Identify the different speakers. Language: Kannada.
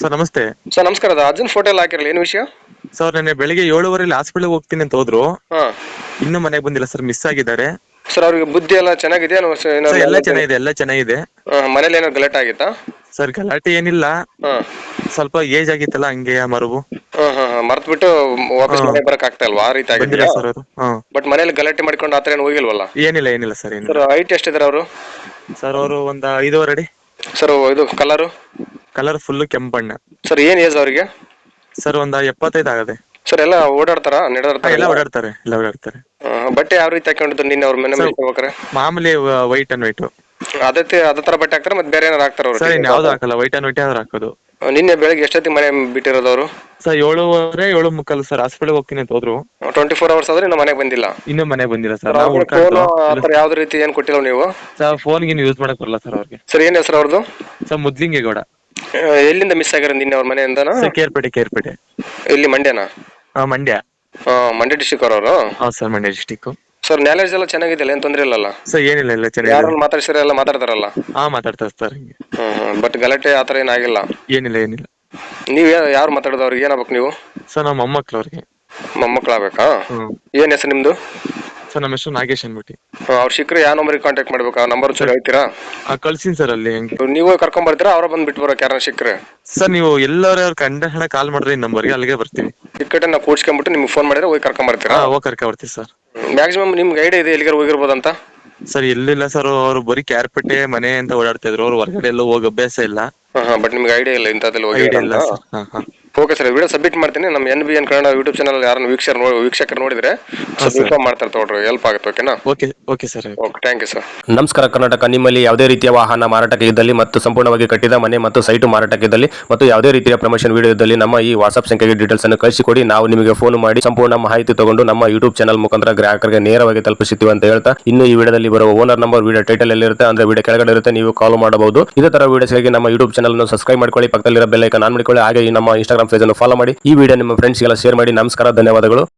Speaker 1: ಸರ್ ನಮಸ್ತೆ.
Speaker 2: ಸರ್ ನಮಸ್ಕಾರ. ಅದು ಅರ್ಜುನ್ ಫೋಟೋ ಎಲ್ಲ ಹಾಕಿರಲ್ಲ ಏನು ವಿಷಯ?
Speaker 1: ಸರ್ ನೆನ್ನೆ ಬೆಳಿಗ್ಗೆ ಏಳುವರೆಲಿ ಹಾಸ್ಪಿಟಲ್ ಹೋಗ್ತೀನಿ ಅಂತ ಹೋದ್ರು.
Speaker 2: ಹಾಂ.
Speaker 1: ಇನ್ನೂ ಮನೆಗೆ ಬಂದಿಲ್ಲ ಸರ್ ಮಿಸ್ ಆಗಿದ್ದಾರೆ.
Speaker 2: ಸರ್ ಅವ್ರಿಗೆ ಬುದ್ಧಿ ಎಲ್ಲ ಚೆನ್ನಾಗಿದೆ
Speaker 1: ಸರ್ ಎಲ್ಲ ಚೆನ್ನಾಗಿದೆ ಎಲ್ಲ ಚೆನ್ನಾಗಿದೆ.
Speaker 2: ಮನೇಲಿ ಏನೋ ಗಲಾಟೆ ಆಗಿತ್ತಾ?
Speaker 1: ಸರ್ ಗಲಾಟೆ ಏನಿಲ್ಲ.
Speaker 2: ಹಾಂ.
Speaker 1: ಸ್ವಲ್ಪ ಏಜ್ ಆಗಿತ್ತಲ್ಲ ಹಂಗೆ ಮರುವು.
Speaker 2: ಹಾಂ ಹಾಂ ಹಾಂ. ಮರ್ತು ಬಿಟ್ಟು ವಾಪಸ್. ಮನೆಗೆ ಬರಕ್ ಆಗ್ತಾ ಇಲ್ವಾ? ಆ ರೀತಿ ಆಗಿದೆ
Speaker 1: ಸರ್ ಅವರು ಹಾ.
Speaker 2: ಬಟ್ ಮನೇಲಿ ಗಲಾಟೆ ಮಾಡ್ಕೊಂಡು ಆ ಥರ ಏನು ಹೋಗಿಲ್ವಲ್ಲ?
Speaker 1: ಏನಿಲ್ಲ ಏನಿಲ್ಲ ಸರ್ ಏನಿಲ್ಲ.
Speaker 2: ಸರ್ ಹೈಟ್ ಎಷ್ಟಿದ್ದಾರೆ ಅವರು?
Speaker 1: ಸರ್ ಅವರು ಒಂದ್ ಐದೂವರೆ ಅಡಿ.
Speaker 2: ಸರ್ ಇದು ಕಲರು
Speaker 1: ಕಲರ್ ಫುಲ್ ಕೆಂಪ್ ಬಣ್ಣ
Speaker 2: ಸರ್ ಏನ್ ಏಜ್ ಅವರಿಗೆ?
Speaker 1: ಸರ್ ಒಂದ್ ಎಪ್ಪತ್ತೈದು ಆಗದೆ.
Speaker 2: ಸರ್ ಎಲ್ಲ ಓಡಾಡ್ತಾರ? ನಡೆದಾಡ್ತಾರ
Speaker 1: ಎಲ್ಲ ಓಡಾಡ್ತಾರೆ ಎಲ್ಲ ಓಡಾಡ್ತಾರೆ.
Speaker 2: ಬಟ್ಟೆ ಯಾವ ರೀತಿ ಹಾಕೊಂಡಿದ್ರು ನಿನ್ನೆ ಅವ್ರ ಮನೆ ಮೇಲೆ ಹೋಗ್ಬೇಕಾರೆ?
Speaker 1: ಮಾಮೂಲಿ ವೈಟ್ ಅಂಡ್ ವೈಟ್
Speaker 2: ಅದೇ ಅದ ತರ ಬಟ್ಟೆ ಹಾಕ್ತಾರೆ ಮತ್ತೆ ಬೇರೆ ಏನಾರು ಹಾಕ್ತಾರ
Speaker 1: ಸರ್
Speaker 2: ಅವರು
Speaker 1: ಇನ್ ಯಾವ್ದು ಹಾಕಲ್ಲ ವೈಟ್ ಅಂಡ್ ವೈಟ್ ಯಾವ್ದು ಹಾಕೋದು.
Speaker 2: ನಿನ್ನೆ ಬೆಳಗ್ಗೆ ಎಷ್ಟೊತ್ತಿಗೆ ಮನೆ ಬಿಟ್ಟಿರೋದು ಅವರು?
Speaker 1: ಸರ್ ಏಳುವರೆ ಏಳು ಮುಕ್ಕಲ್ ಸರ್ ಹಾಸ್ಪಿಟಲ್ ಹೋಗ್ತೀನಿ ಅಂತ ಹೋದ್ರು.
Speaker 2: ಟ್ವೆಂಟಿ ಫೋರ್ ಅವರ್ಸ್ ಆದ್ರೆ ಇನ್ನು ಮನೆಗೆ ಬಂದಿಲ್ಲ.
Speaker 1: ಇನ್ನೂ ಮನೆ ಬಂದಿಲ್ಲ ಸರ್ ನಾವು
Speaker 2: ಫೋನ್ ಯಾವ್ದು ರೀತಿ ಏನ್ ಕೊಟ್ಟಿಲ್ಲ ನೀವು?
Speaker 1: ಸರ್ ಫೋನ್ ಗಿನ್ ಯೂಸ್ ಮಾಡಕ್ ಬರಲ್ಲ ಸರ್ ಅವ್ರಿಗೆ.
Speaker 2: ಸರ್ ಏನ್ ಹೆಸರು ಅವ್ರದ್ದು
Speaker 1: ಸರ್ ಮುದ್ಲಿಂಗೇಗೌಡ.
Speaker 2: ಎಲ್ಲಿಂದ ಮಿಸ್ ಆಗಿರೋ ನಿನ್ನೆ ಅವ್ರ ಮನೆಯಿಂದನಾ?
Speaker 1: ಸರ್ ಕೇರ್ಪೇಟೆ ಕೇರ್ಪೇಟೆ.
Speaker 2: ಇಲ್ಲಿ ಮಂಡ್ಯನಾ?
Speaker 1: ಹಾ ಮಂಡ್ಯ.
Speaker 2: ಆ, ಮಂಡ್ಯ ಡಿಸ್ಟಿಕ್ ಅವರು
Speaker 1: ಹೌದು sir Mandya district
Speaker 2: sir knowledge ಎಲ್ಲ ಚೆನ್ನಾಗಿದೆಯಲ್ಲ ಏನು ತೊಂದ್ರೆ ಇಲ್ಲಲ್ಲ?
Speaker 1: ಸರ್ ಏನಿಲ್ಲ ಇಲ್ಲ ಚೆನ್ನಾಗಿದೆ.
Speaker 2: ಯಾರನ್ನ ಮಾತಾಡ್ಸಿರ ಎಲ್ಲ ಮಾತಾಡ್ತಾರಲ್ಲ?
Speaker 1: ಹಾ ಮಾತಾಡ್ತಾರೆ ಸರ್ ಹಿಂಗೆ.
Speaker 2: ಬಟ್ ಗಲಾಟೆ ಆತರ ಏನಾಗಿಲ್ಲ
Speaker 1: ಏನಿಲ್ಲ ಏನಿಲ್ಲ.
Speaker 2: ನೀವು ಯಾರು ಮಾತಾಡೋದು ಅವ್ರಿಗೆ? ಏನಾಗ್ಬೇಕು ನೀವು?
Speaker 1: ಸರ್ ನಮ್ಮ ಮೊಮ್ಮಕ್ಳು ಅವ್ರಿಗೆ.
Speaker 2: ಮೊಮ್ಮಕ್ಕಳಾಗಬೇಕಾ
Speaker 1: ಹ್ಮ್.
Speaker 2: ಏನ್ ಹೆಸರು ನಿಮ್ದು?
Speaker 1: ಸರ್ ನಮ್ಮ ಹೆಸರು ನಾಗೇಶ್ ಅನ್ಬಿಟ್ಟು
Speaker 2: ಅವ್ರು ಸಿಕ್ಕರೆ ಯಾವ ನಂಬರಿಗೆ ಕಾಂಟ್ಯಾಕ್ಟ್ ಮಾಡ್ಬೇಕು? ಆ ನಂಬರ್ ಚಲೋ ಹೇಳ್ತೀರಾ?
Speaker 1: ಆ ಕಳ್ಸಿನಿ ಸರ್ ಅಲ್ಲಿ
Speaker 2: ನೀವೇ ಕರ್ಕೊಂಡ್ ಬರ್ತೀರಾ? ಅವ್ರ ಬಂದು ಬಿಟ್ಟು ಬರೋಕೆ ಯಾರನ್ನ ಸಿಕ್ಕರೆ?
Speaker 1: ಸರ್ ನೀವು ಎಲ್ಲರ ಕಂಡ ಹಣ ಕಾಲ್ ಮಾಡ್ರಿ ಈ ನಂಬರ್ಗೆ ಅಲ್ಲಿಗೆ ಬರ್ತೀವಿ.
Speaker 2: ಟಿಕೆಟ್ ನಾವು ಕೂಡ್ಸ್ಕೊಂಡ್ಬಿಟ್ಟು ನಿಮ್ಗೆ ಫೋನ್ ಮಾಡಿದ್ರೆ ಹೋಗಿ ಕರ್ಕೊಂಡ್ ಬರ್ತೀರಾ?
Speaker 1: ಹಾ ಹೋಗಿ ಕರ್ಕ ಬರ್ತೀವಿ ಸರ್
Speaker 2: ಮ್ಯಾಕ್ಸಿಮಮ್ ನಿಮ್ಗೆ ಐಡಿಯಾ ಇದೆ ಎಲ್ಲಿಗಾರು ಹೋಗಿರ್ಬೋದಂತ
Speaker 1: ಸರ್ ಎಲ್ಲಿಲ್ಲ ಸರ್ ಅವರು ಬರೀ ಕ್ಯಾರ್ಪೇಟೆ ಮನೆ ಅಂತ ಓಡಾಡ್ತಾ ಇದ್ರು. ಅವ್ರು ಹೊರಗಡೆ ಎಲ್ಲೂ ಹೋಗಿ ಅಭ್ಯಾಸ ಇಲ್ಲ.
Speaker 2: ಹಾಂ ಹಾಂ ಬಟ್ ನಿಮ್ಗೆ ಐಡಿಯಾ ಇಲ್ಲ ಇಂಥದ್ದಲ್ಲಿ
Speaker 1: ಐಡಿಯಾ ಇಲ್ಲ
Speaker 2: ಹೋಗಿ
Speaker 1: ಸರ್ ಹಾ ಹಾ.
Speaker 2: ಓಕೆ ಸರ್ ವಿಡಿಯೋ ಸಬ್ಮಿಟ್ ಮಾಡ್ತೀನಿ. ನಮ್ಮ N B N Kannada YouTube channel ಯಾರು ವೀಕ್ಷಕರು ವೀಕ್ಷಕರು ನೋಡಿದ್ರೆ ಸ್ವಲ್ಪ ಮಾಡ್ತಾರೆ ತಗೊಳ್ರಿ. ಹೆಲ್ಪ್ ಆಗುತ್ತೆ ಓಕೆನಾ
Speaker 1: okay okay sir
Speaker 2: okay thank you sir
Speaker 3: ನಮಸ್ಕಾರ ಕರ್ನಾಟಕ. ನಿಮ್ಮಲ್ಲಿ ಯಾವುದೇ ರೀತಿಯ ವಾಹನ ಮಾರಾಟಕ್ಕೆ ಇದ್ದಲ್ಲಿ ಮತ್ತು ಸಂಪೂರ್ಣವಾಗಿ ಕಟ್ಟಿದ ಮನೆ ಮತ್ತು ಸೈಟು ಮಾರಾಟಕ್ಕೆ ಇದ್ದಲ್ಲಿ ಮತ್ತು ಯಾವುದೇ ರೀತಿಯ ಪ್ರಮೋಷನ್ ವಿಡಿಯೋ ಇದ್ದಲ್ಲಿ ನಮ್ಮ ಈ ವಾಟ್ಸ್ಆಪ್ ಸಂಖ್ಯೆಗೆ ಡೀಟೇಲ್ಸ್ ಅನ್ನು ಕಳಿಸಿಕೊಡಿ. ನಾವು ನಿಮಗೆ ಫೋನ್ ಮಾಡಿ ಸಂಪೂರ್ಣ ಮಾಹಿತಿ ತಗೊಂಡು ನಮ್ಮ ಯೂಟ್ಯೂಬ್ ಚಾನಲ್ ಮುಖಾಂತರ ಗ್ರಾಹಕರಿಗೆ ನೇರವಾಗಿ ತಲುಪಿಸುತ್ತೀವಿ ಅಂತ ಹೇಳ್ತಾ ಇನ್ನು ಈ ವಿಡಿಯೋದಲ್ಲಿ ಬರುವ ಓನರ್ ನಂಬರ್ ವಿಡಿಯೋ ಟೈಟಲ್ ಎಲ್ಲಿರುತ್ತೆ ಅಂದ್ರೆ ವಿಡಿಯೋ ಕೆಳಗಡೆ ಇರುತ್ತೆ ನೀವು ಕಾಲ್ ಮಾಡಬಹುದು. ಇದೇ ತರ ವಿಡಿಯೋಸ್ಗಾಗಿ ನಮ್ಮ ಯೂಟ್ಯೂಬ್ ಚಾನಲ್ ಅನ್ನು ಸಬ್ಸ್ಕ್ರೈಬ್ ಮಾಡ್ಕೊಳ್ಳಿ. ಪಕ್ಕದಲ್ಲಿರೋ ಬೆಲ್ ಐಕಾನ್ ಆನ್ ಮಾಡಿಕೊಳ್ಳಿ. ಹಾಗೆ ಈ ನಮ್ಮ ಇನ್ಸ್ಟಾಗ್ರಾಮ್ ಪೇಜ್ ಅನ್ನು ಫಾಲೋ ಮಾಡಿ ಈ ವಿಡಿಯೋ ನಿಮ್ಮ ಫ್ರೆಂಡ್ಸ್ಗೆಲ್ಲ ಶೇರ್ ಮಾಡಿ. ನಮಸ್ಕಾರ ಧನ್ಯವಾದಗಳು.